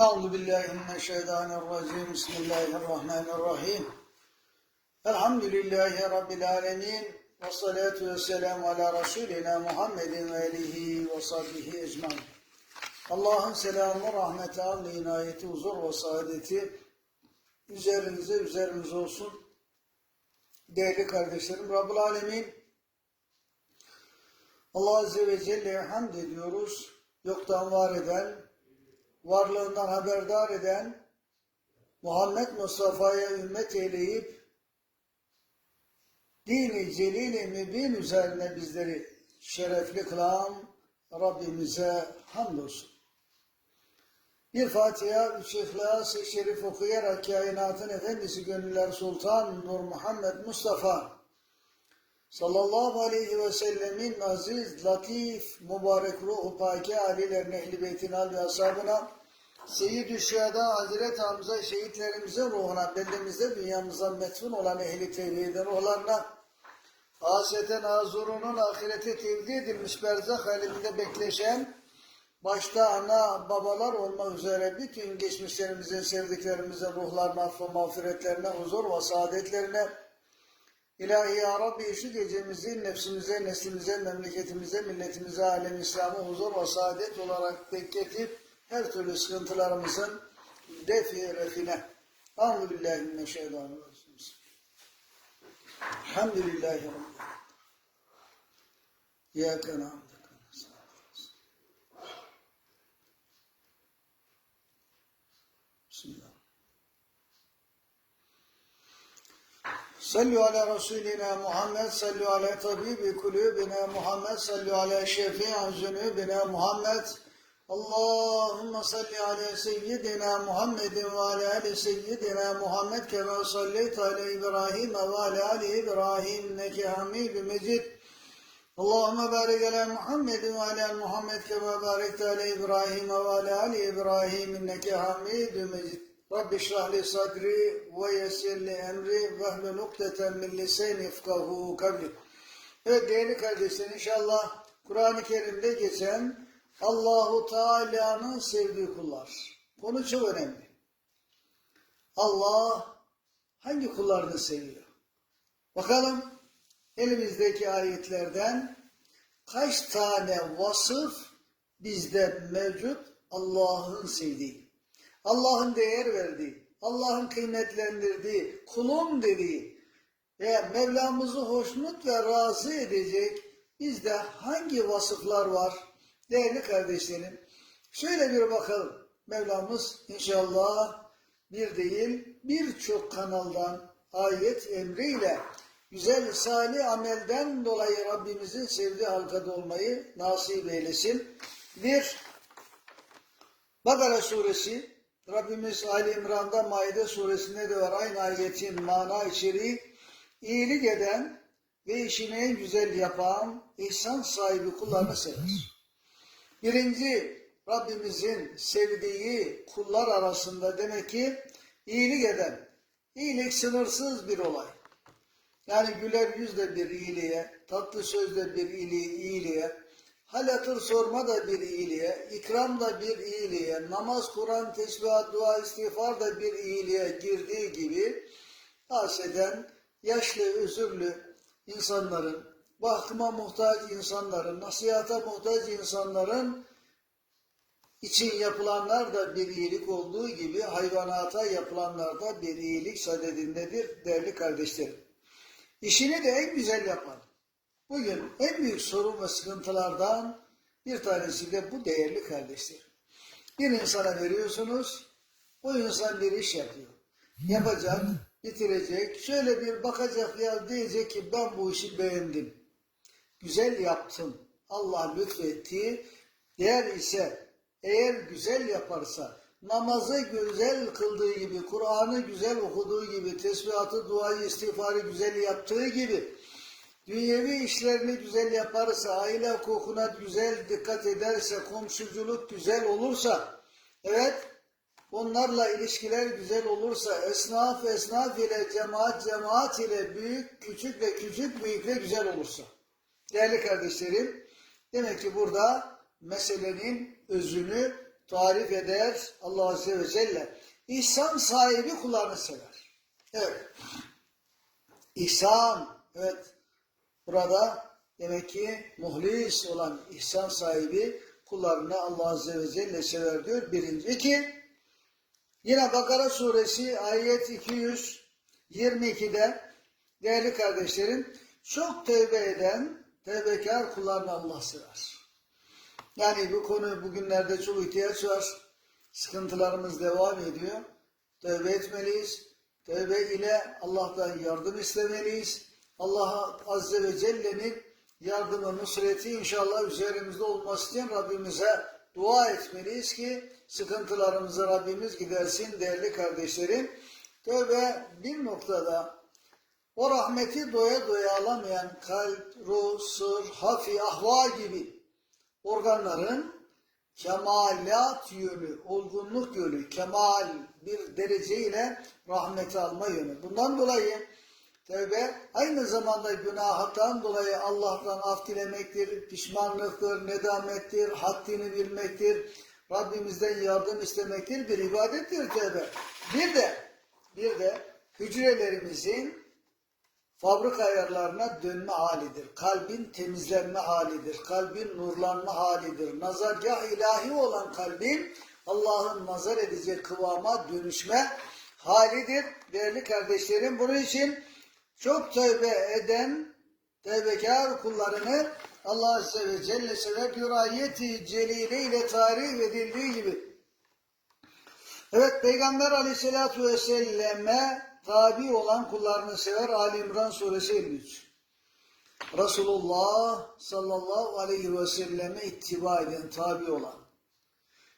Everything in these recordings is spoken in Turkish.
Euzu billahi mineşşeytanirracim. Bismillahirrahmanirrahim. Elhamdülillahi rabbil alamin. Ve salatu vesselam ala Resulina Muhammedin ve alihi ve sahbihi ecmaîn. Allah'ın selamı, rahmeti, avni, inayeti, huzur ve saadeti üzerinize, üzerimize olsun. Değerli kardeşlerim, Rabbul Alemin Allah Azze ve Celle'ye hamd ediyoruz. Yoktan var eden, varlığından haberdar eden, Muhammed Mustafa'ya ümmet eyleyip, dini celil-i mübin üzerine bizleri şerefli kılan Rabbimize hamdolsun. Bir Fatiha, üç İhlas-ı Şerif okuyarak kainatın efendisi gönüller Sultan Nur Muhammed Mustafa sallallahu aleyhi ve sellemin aziz, latif, mübarek ruhu paki alilerine, ehl-i beytin al ve ashabına, Seyyid-i Şüheda Hazreti Hamza şehitlerimize ruhuna, beldemizde dünyamıza metfun olan ehli tevhidin ruhlarına, ahirete nazurunun ahirete tevdi edilmiş berzah aleminde bekleşen, başta ana babalar olmak üzere bütün geçmişlerimizin, sevdiklerimizin ruhlarına, mağfiretlerine, huzur ve saadetlerine, İlahi Ya Rabbi şu gecemizi nefsimize, neslimize, memleketimize, milletimize, alem İslam'a huzur ve saadet olarak bekletip her türlü sıkıntılarımızın defi refine. Allahu billahi mineşşeytanirracim. Elhamdülillahi rabbil alamin. Ya kana Bismillah. Sallu ala Resulina Muhammed, sallu ala tabibi kulübina Muhammed, sallu ala şefi'an zünübina Muhammed, Allahümme salli ala seyyidina Muhammedin ve ala ali seyyidina Muhammed kema salleyt ala İbrahim ve ala ali İbrahim neke hamidü mecid. Allahümme barik ala Muhammedin ve ala Muhammed kema barik ala İbrahim ve ala ali İbrahim neke hamidü mecid. Rabbi şrahli sadri ve yessirli emri ve hle nukteten min liseyni ifkahu kavli. Evet değerli kardeşler inşallah Kur'an-ı Kerim'de geçen Allahu Teala'nın sevdiği kullar. Konu çok önemli. Allah hangi kullarını seviyor? Bakalım elimizdeki ayetlerden kaç tane vasıf bizde mevcut Allah'ın sevdiği. Allah'ın değer verdiği, Allah'ın kıymetlendirdiği, kulum dediği ve Mevlamızı hoşnut ve razı edecek bizde hangi vasıflar var değerli kardeşlerim? Şöyle bir bakalım. Mevlamız inşallah bir değil birçok kanaldan ayet emriyle güzel salih amelden dolayı Rabbimizin sevdiği halkada olmayı nasip eylesin. Bir, Bakara suresi Rabbimiz Ali İmran'da Maide suresinde de var aynı ayetin mana içeriği iyilik eden ve işini en güzel yapan ihsan sahibi kullarını sever. Birinci Rabbimizin sevdiği kullar arasında demek ki iyilik eden. İyilik sınırsız bir olay. Yani güler yüzle bir iyiliğe, tatlı sözle bir iyiliğe, hal hatır sorma da bir iyiliğe, ikram da bir iyiliğe, namaz, Kur'an, tesbihat, dua, istiğfar da bir iyiliğe girdiği gibi haseden yaşlı, özürlü insanların, bakıma muhtaç insanların, nasihata muhtaç insanların için yapılanlar da bir iyilik olduğu gibi hayvanata yapılanlar da bir iyilik sadedindedir değerli kardeşlerim. İşini de en güzel yapan, Bugün en büyük sorun ve sıkıntılardan bir tanesi de bu değerli kardeşler. Bir insana veriyorsunuz, o insan bir iş yapıyor. Yapacak, bitirecek, şöyle bir bakacak ya diyecek ki ben bu işi beğendim. Güzel yaptım. Allah lütfetti. Değer ise eğer güzel yaparsa, namazı güzel kıldığı gibi, Kur'an'ı güzel okuduğu gibi, tesbihatı, duayı, istiğfarı güzel yaptığı gibi, Dünyevi işlerini güzel yaparsa, aile hukukuna güzel dikkat ederse, komşuculuk güzel olursa, evet, onlarla ilişkiler güzel olursa, esnaf esnaf ile, cemaat cemaat ile, büyük küçük ve küçük büyükle güzel olursa. Değerli kardeşlerim, demek ki burada meselenin özünü tarif eder Allah Azze ve Celle. İhsan sahibi kullarını sever. Evet. İhsan. Evet. Burada demek ki muhlis olan ihsan sahibi kullarını Allah Azze ve Celle sever diyor. Birinci. İki. Yine Bakara suresi ayet 222'de değerli kardeşlerim çok tövbe eden tevbekar kullarını Allah sever. Yani bu konu bugünlerde çok ihtiyaç var. Sıkıntılarımız devam ediyor. Tövbe etmeliyiz. Tövbe ile Allah'tan yardım istemeliyiz. Allah Azze ve Celle'nin yardımı, nusreti inşallah üzerimizde olması için Rabbimize dua etmeliyiz ki sıkıntılarımızı Rabbimiz gidersin değerli kardeşlerim. Tövbe bir noktada o rahmeti doya doya alamayan kalp, ruh, sır, hafi, ahva gibi organların kemalat yönü, olgunluk yönü, kemal bir dereceyle rahmeti alma yönü. Bundan dolayı tövbe aynı zamanda günahtan dolayı Allah'tan af dilemektir, pişmanlıktır, nedamettir, haddini bilmektir, Rabbimizden yardım istemektir, bir ibadettir tövbe. Bir de, bir de hücrelerimizin fabrika ayarlarına dönme halidir. Kalbin temizlenme halidir. Kalbin nurlanma halidir. Nazargah ilahi olan kalbin Allah'ın nazar edecek kıvama dönüşme halidir. Değerli kardeşlerim bunun için çok tövbe eden tevbekar kullarını Allah Azze ve Celle sever diyor ayeti celile ile tarif edildiği gibi. Evet Peygamber Aleyhisselatü Vesselam'e tabi olan kullarını sever. Ali İmran suresi 53. Resulullah sallallahu aleyhi ve selleme ittiba eden, tabi olan.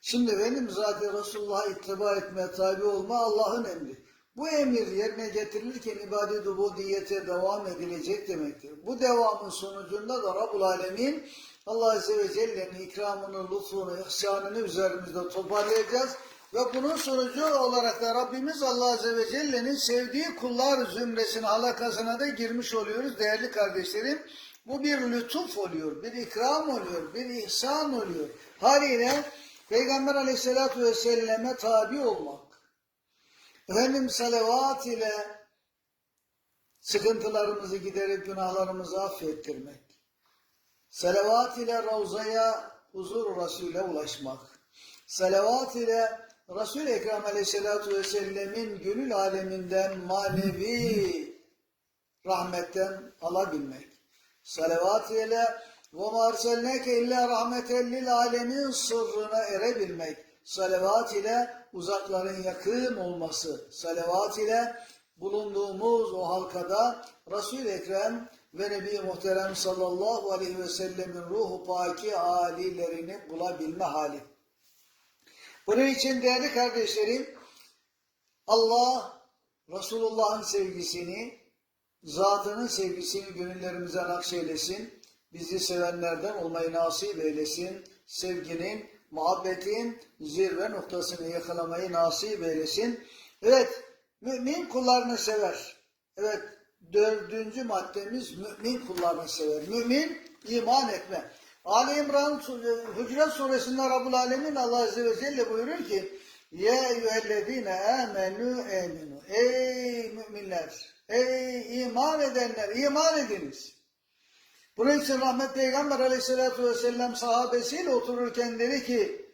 Şimdi benim zaten Resulullah'a ittiba etme, tabi olma Allah'ın emri. Bu emir yerine getirilirken ibadet-i ubudiyete devam edilecek demektir. Bu devamın sonucunda da Rabbul Alemin Allah Azze ve Celle'nin ikramını, lütfunu, ihsanını üzerimizde toparlayacağız. Ve bunun sonucu olarak da Rabbimiz Allah Azze ve Celle'nin sevdiği kullar zümresine, halakasına da girmiş oluyoruz değerli kardeşlerim. Bu bir lütuf oluyor, bir ikram oluyor, bir ihsan oluyor. Haliyle Peygamber Aleyhisselatü Vesselam'e tabi olmak, efendim salavat ile sıkıntılarımızı giderip günahlarımızı affettirmek, salavat ile Ravza'ya huzur Resul'e ulaşmak, salavat ile Resul-i Ekrem Aleyhisselatü Vesselam'ın gönül aleminden manevi rahmetten alabilmek. Salavat ile ve marselneke illa rahmeten lil alemin sırrına erebilmek. Salavat ile uzakların yakın olması. Salavat ile bulunduğumuz o halkada Resul-i Ekrem ve Nebi Muhterem sallallahu aleyhi ve sellemin ruhu paki alilerini bulabilme hali. Bunun için değerli kardeşlerim Allah Resulullah'ın sevgisini, zatının sevgisini gönüllerimize nakşeylesin. Bizi sevenlerden olmayı nasip eylesin. Sevginin, muhabbetin zirve noktasını yakalamayı nasip eylesin. Evet, mümin kullarını sever. Evet, dördüncü maddemiz mümin kullarını sever. Mümin, iman etme. Ali İmran Hucurat suresinde Rabbul Alemin Allah Azze ve Celle buyurur ki Ya eyyühellezine amenü eminu Ey müminler, ey iman edenler, iman ediniz. Bunun için rahmet Peygamber Aleyhisselatü Vesselam sahabesiyle otururken dedi ki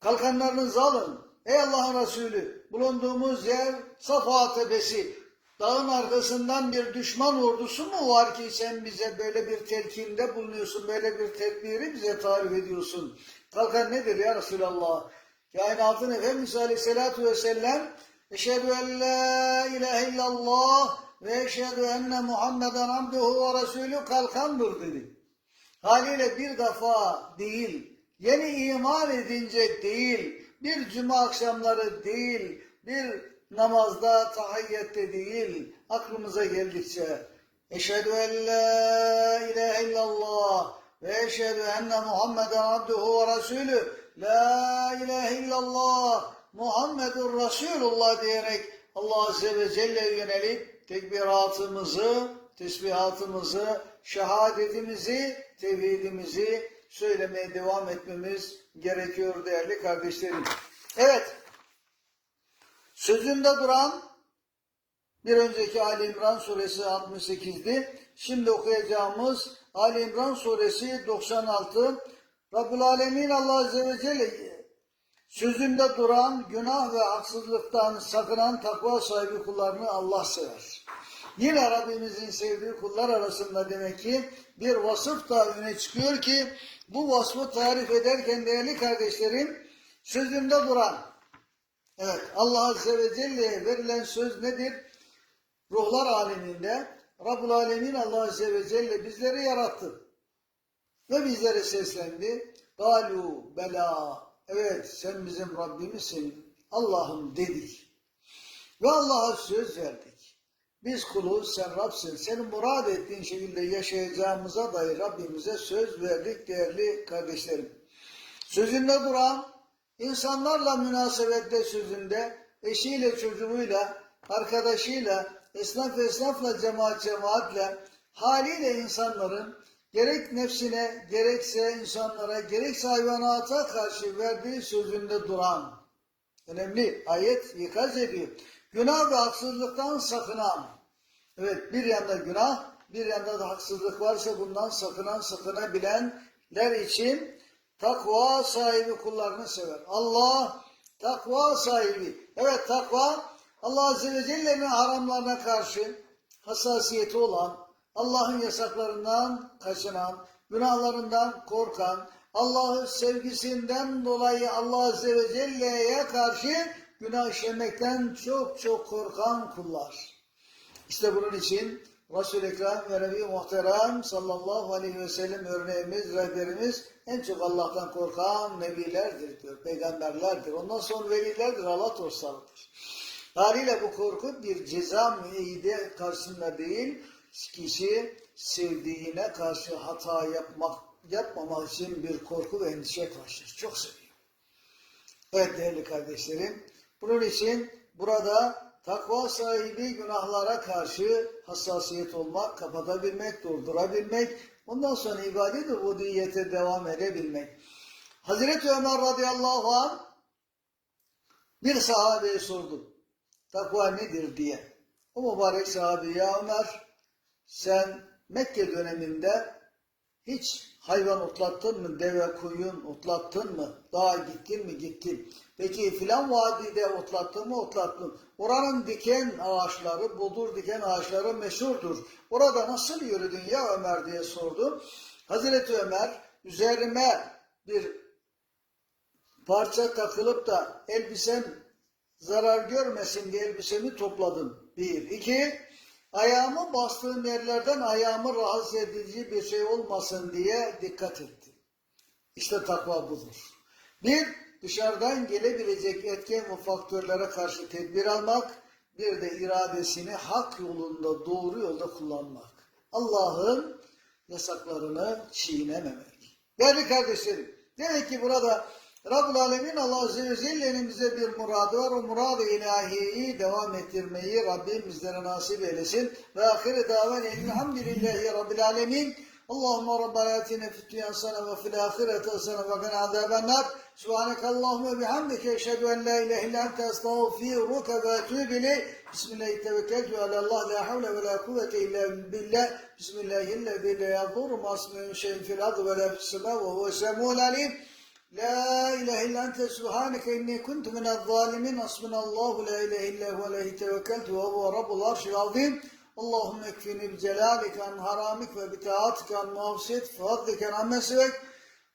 kalkanlarınızı alın. Ey Allah'ın Resulü bulunduğumuz yer Safa Tepesi. Dağın arkasından bir düşman ordusu mu var ki sen bize böyle bir telkinde bulunuyorsun, böyle bir tedbiri bize tarif ediyorsun? Kalkan nedir ya Resulallah? Kainatın Efendimiz Aleyhisselatü Vesselam Eşhedü en la ilahe illallah ve eşhedü enne Muhammeden abduhu ve resulü kalkandır dedi. Haliyle bir defa değil, yeni iman edince değil, bir cuma akşamları değil, bir namazda, tahiyyette değil, aklımıza geldikçe Eşhedü en la ilahe illallah ve eşhedü enne Muhammeden abduhu ve resulü La ilahe illallah Muhammedur Resulullah diyerek Allah Azze ve Celle'ye yönelip tekbiratımızı, tesbihatımızı, şehadetimizi, tevhidimizi söylemeye devam etmemiz gerekiyor değerli kardeşlerim. Evet, sözünde duran bir önceki Ali İmran suresi 68'di. Şimdi okuyacağımız Ali İmran suresi 96. Rabbul Alemin Allah Azze ve Celle sözünde duran, günah ve haksızlıktan sakınan takva sahibi kullarını Allah sever. Yine Rabbimizin sevdiği kullar arasında demek ki bir vasıf da öne çıkıyor ki bu vasfı tarif ederken değerli kardeşlerim sözünde duran, evet Allah Azze ve Celle'ye verilen söz nedir? ruhlar aleminde Rabbul Alemin Allah Azze ve Celle bizleri yarattı. Ve bizlere seslendi. Galu bela. Evet sen bizim Rabbimizsin. Allah'ım dedik. Ve Allah'a söz verdik. Biz kuluz sen Rabsin. Senin murad ettiğin şekilde yaşayacağımıza dair Rabbimize söz verdik değerli kardeşlerim. Sözünde duran, insanlarla münasebette sözünde, eşiyle çocuğuyla, arkadaşıyla, esnaf esnafla, cemaat cemaatle, haliyle insanların gerek nefsine, gerekse insanlara, gerekse hayvanata karşı verdiği sözünde duran, önemli ayet ikaz ediyor. Günah ve haksızlıktan sakınan, evet bir yanda günah, bir yanda da haksızlık varsa bundan sakınan, sakınabilenler için takva sahibi kullarını sever. Allah takva sahibi. Evet takva Allah Azze ve Celle'nin haramlarına karşı hassasiyeti olan, Allah'ın yasaklarından kaçınan, günahlarından korkan, Allah'ın sevgisinden dolayı Allah Azze ve Celle'ye karşı günah işlemekten çok çok korkan kullar. İşte bunun için Resul-i Ekrem ve Nebi Muhterem sallallahu aleyhi ve sellem örneğimiz, rehberimiz en çok Allah'tan korkan nebilerdir diyor, peygamberlerdir. Ondan sonra velilerdir, Allah dostlarıdır. Haliyle bu korku bir ceza müeyyide karşısında değil, kişi sevdiğine karşı hata yapmak yapmamak için bir korku ve endişe karşı çok seviyor. Evet değerli kardeşlerim, bunun için burada takva sahibi günahlara karşı hassasiyet olmak, kapatabilmek, durdurabilmek, ondan sonra ibadet-i ubudiyete devam edebilmek. Hazreti Ömer radıyallahu anh bir sahabeye sordu takva nedir diye. O mübarek sahabe ya Ömer sen Mekke döneminde hiç hayvan otlattın mı? Deve, koyun otlattın mı? Dağa gittin mi? Gittin. Peki filan vadide otlattın mı? Otlattın. Oranın diken ağaçları, bodur diken ağaçları meşhurdur. Orada nasıl yürüdün ya Ömer diye sordu. Hazreti Ömer üzerime bir parça takılıp da elbisem zarar görmesin diye elbisemi topladım. Bir. iki ayağımı bastığım yerlerden ayağımı rahatsız edici bir şey olmasın diye dikkat ettim. İşte takva budur. Bir, dışarıdan gelebilecek etken ve faktörlere karşı tedbir almak, bir de iradesini hak yolunda, doğru yolda kullanmak. Allah'ın yasaklarını çiğnememek. Değerli kardeşlerim, demek ki burada Rabbul Alemin Allah Azze ve Celle'nin bize bir muradı var. O murad-ı ilahiyi devam ettirmeyi Rabbim bizlere nasip eylesin. Ve ahire daven elhamdülillahi Rabbil Alemin. Allahümme Rabbana atina fid dünya hasene ve fil ahireti hasene ve qina azabennar. Subhaneke Allahümme bihamdike eşhedü en la ilahe illa ente estağfiruke ve etûbü ileyh. Bismillahi tevekkeltü alallah la havle ve la kuvvete illa billah. Bismillahillezî la yadurru ma şeyin fil ardı ve la fis ve huve semûl alim. La ilahe illa ente subhaneke inni kuntu minel zalimin. asmin Hasbunallahu la ilahe illa huve aleyhi tevekkeltu ve huve rabbul arşil azim. Allahümme ekfini bi celalike an haramik ve bi taatike an mavsit fadlike an mesvek.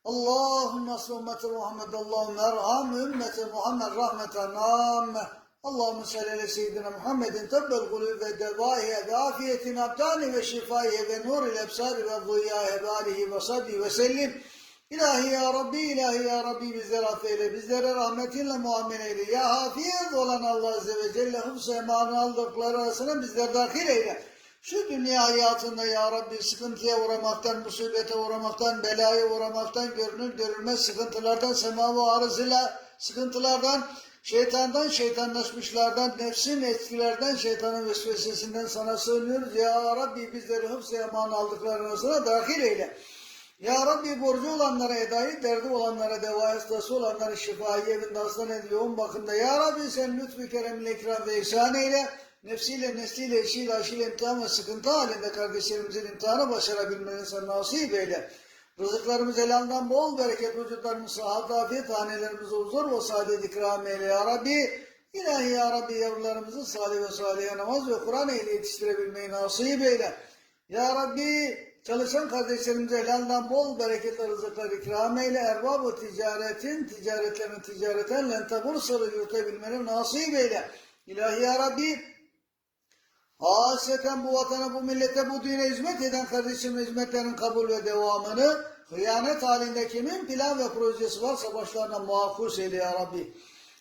Allahümme asli ümmeti Muhammed, Allahümme erham ümmeti Muhammed rahmeten amme. Allahümme salli ala seyyidina Muhammedin tabbel gulü ve devaihe ve afiyetin abdani ve şifaihe ve nur ile ebsari ve ziyâhe ve alihi ve sahbihi ve sellim. İlahi ya Rabbi, ilahi ya Rabbi bizleri affeyle, bizlere rahmetinle muamele eyle. Ya hafiz olan Allah Azze ve Celle hıfz emanı aldıkları arasına bizler dahil eyle. Şu dünya hayatında ya Rabbi sıkıntıya uğramaktan, musibete uğramaktan, belaya uğramaktan, görünür görülmez sıkıntılardan, semavi arızıyla sıkıntılardan, şeytandan, şeytanlaşmışlardan, nefsin etkilerden, şeytanın vesvesesinden sana sığınıyoruz. Ya Rabbi bizleri hıfz emanı aldıkları arasına dahil eyle. Ya Rabbi borcu olanlara edayı, derdi olanlara deva hastası olanlara şifayı evinde hastane yoğun bakımda. Ya Rabbi sen lütfü keremle ikram ve ihsan eyle. Nefsiyle, nesliyle, eşiyle, aşıyla imtihan ve sıkıntı halinde kardeşlerimizin imtihanı başarabilmeni sen nasip eyle. Rızıklarımız helaldan bol, bereket vücutlarımız sıhhat, afiyet, hanelerimize huzur ve saadet ikram eyle ya Rabbi. İlahi ya Rabbi yavrularımızı salih ve salih namaz ve Kur'an ehli yetiştirebilmeyi nasip eyle. Ya Rabbi çalışan kardeşlerimize helaldan bol bereketli rızıklar ikram eyle. Erbab-ı ticaretin, ticaretlerin ticareten lentabur sarı yürütebilmeni nasip eyle. İlahi ya Rabbi Hasreten bu vatana, bu millete, bu dine hizmet eden kardeşimin hizmetlerinin kabul ve devamını hıyanet halinde kimin plan ve projesi varsa başlarına muhafuz eyle ya Rabbi.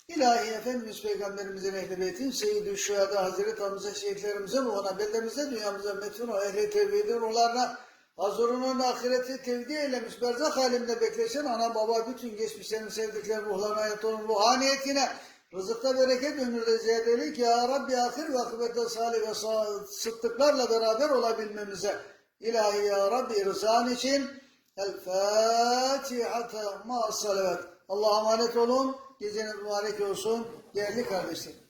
İlahi Efendimiz Peygamberimizin ehli beytin, Seyyid-i Şühada Hazreti Hamza şehitlerimize, ruhuna, beldemize, dünyamıza, metfun o ehli tevhidin ruhlarına, Hazurunun ahireti tevdi eylemiş, berzak halimde bekleşen ana baba bütün geçmişlerin sevdikleri ruhlarına, hayatının ruhaniyetine, rızıkta bereket, ömürde ziyadelik, Ya Rabbi ahir ve akıbette salih ve sıddıklarla beraber olabilmemize, İlahi Ya Rabbi rızan için, El Fatiha ma salavat. Allah'a emanet olun. Geceniz mübarek olsun. Değerli kardeşlerim.